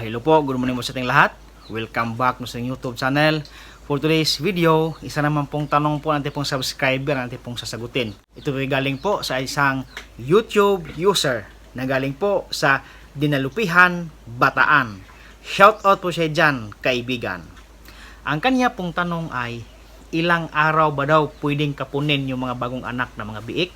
hello po, good morning po sa ating lahat. Welcome back mo sa YouTube channel. For today's video, isa naman pong tanong po natin pong subscriber natin pong sasagutin. Ito ay galing po sa isang YouTube user na galing po sa Dinalupihan, Bataan. Shout out po siya dyan, kaibigan. Ang kanya pong tanong ay, ilang araw ba daw pwedeng kapunin yung mga bagong anak na mga biik?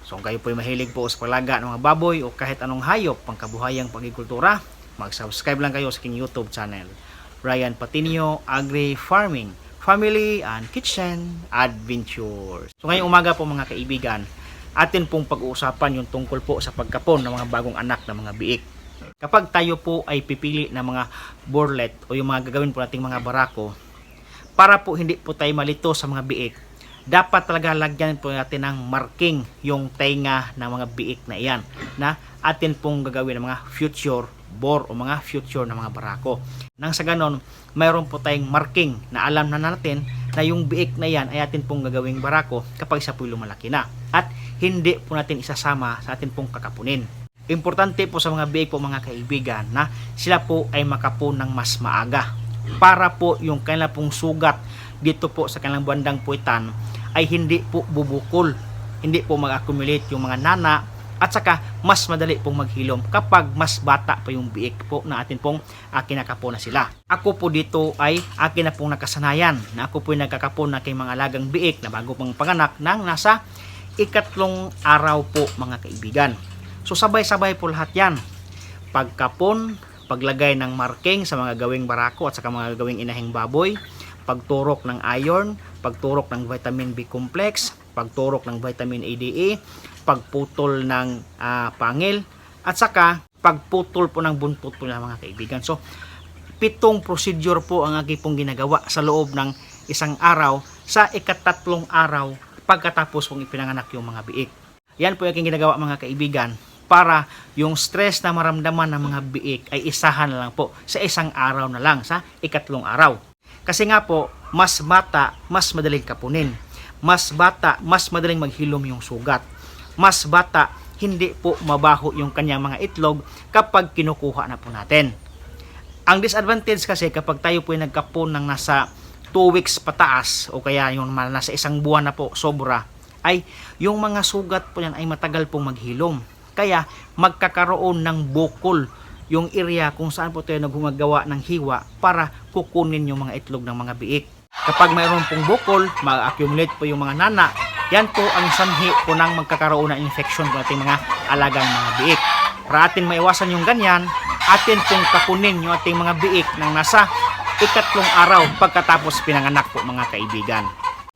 So kung kayo po ay mahilig po sa palaga ng mga baboy o kahit anong hayop pang kabuhayang pagkikultura, mag-subscribe lang kayo sa aking YouTube channel. Ryan Patinio Agri Farming, Family and Kitchen Adventures. So ngayong umaga po mga kaibigan, atin pong pag-uusapan yung tungkol po sa pagkapon ng mga bagong anak ng mga biik. Kapag tayo po ay pipili ng mga borlet o yung mga gagawin po nating mga barako, para po hindi po tayo malito sa mga biik, dapat talaga lagyan po natin ng marking yung tenga ng mga biik na iyan na atin pong gagawin ng mga future bore o mga future na mga barako. Nang sa ganon, mayroon po tayong marking na alam na natin na yung biik na yan ay atin pong gagawing barako kapag isa po'y lumalaki na. At hindi po natin isasama sa atin pong kakapunin. Importante po sa mga biik po mga kaibigan na sila po ay makapon ng mas maaga para po yung kanilang pong sugat dito po sa kanilang bandang puwitan ay hindi po bubukol hindi po mag-accumulate yung mga nana at saka mas madali pong maghilom kapag mas bata pa yung biik po na atin pong uh, kinakapo na sila. Ako po dito ay akin na pong nakasanayan na ako po ay nagkakapon na kay mga alagang biik na bago pang panganak ng nasa ikatlong araw po mga kaibigan. So sabay-sabay po lahat yan. Pagkapon, paglagay ng marking sa mga gawing barako at saka mga gawing inahing baboy, pagturok ng iron, pagturok ng vitamin B complex, pagturok ng vitamin A, D, E, pagputol ng ah, pangil, at saka pagputol po ng buntot po ng mga kaibigan. So, pitong procedure po ang aking pong ginagawa sa loob ng isang araw sa ikatatlong araw pagkatapos kong ipinanganak yung mga biik. Yan po yung ginagawa mga kaibigan para yung stress na maramdaman ng mga biik ay isahan lang po sa isang araw na lang sa ikatlong araw. Kasi nga po, mas bata, mas madaling kapunin. Mas bata, mas madaling maghilom yung sugat. Mas bata, hindi po mabaho yung kanyang mga itlog kapag kinukuha na po natin. Ang disadvantage kasi kapag tayo po ay nagkapon ng nasa 2 weeks pataas o kaya yung nasa isang buwan na po sobra ay yung mga sugat po yan ay matagal pong maghilom. Kaya magkakaroon ng bukol yung area kung saan po tayo naggumagawa ng hiwa para kukunin yung mga itlog ng mga biik. Kapag mayroon pong bukol, mag-accumulate po yung mga nana, yan po ang sanhi po ng magkakaroon ng infection po ating mga alagang mga biik. Para atin maiwasan yung ganyan, atin pong kapunin yung ating mga biik ng nasa ikatlong araw pagkatapos pinanganak po mga kaibigan.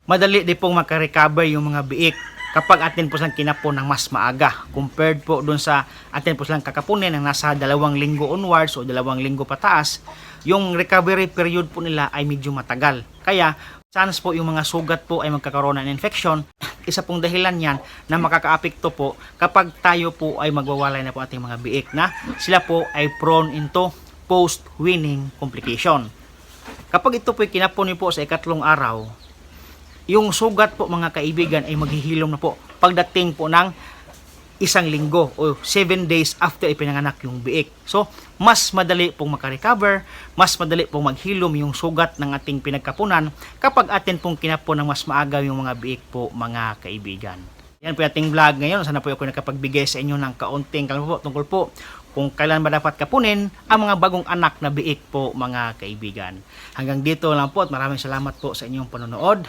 Madali di pong makarecover yung mga biik kapag atin po silang kinapon ng mas maaga compared po dun sa atin po silang kakapunin ng nasa dalawang linggo onwards o dalawang linggo pataas yung recovery period po nila ay medyo matagal. Kaya chance po yung mga sugat po ay magkakaroon ng infection. Isa pong dahilan yan na makakaapekto po kapag tayo po ay magwawalay na po ating mga biik na sila po ay prone into post-winning complication. Kapag ito po ay kinapon niyo po sa ikatlong araw yung sugat po mga kaibigan ay maghihilom na po pagdating po ng isang linggo o 7 days after ipinanganak yung biik. So, mas madali pong makarecover, mas madali pong maghilom yung sugat ng ating pinagkapunan kapag atin pong kinapon ng mas maaga yung mga biik po mga kaibigan. Yan po ating vlog ngayon. Sana po ako nakapagbigay sa inyo ng kaunting kalam po tungkol po kung kailan ba dapat kapunin ang mga bagong anak na biik po mga kaibigan. Hanggang dito lang po at maraming salamat po sa inyong panonood.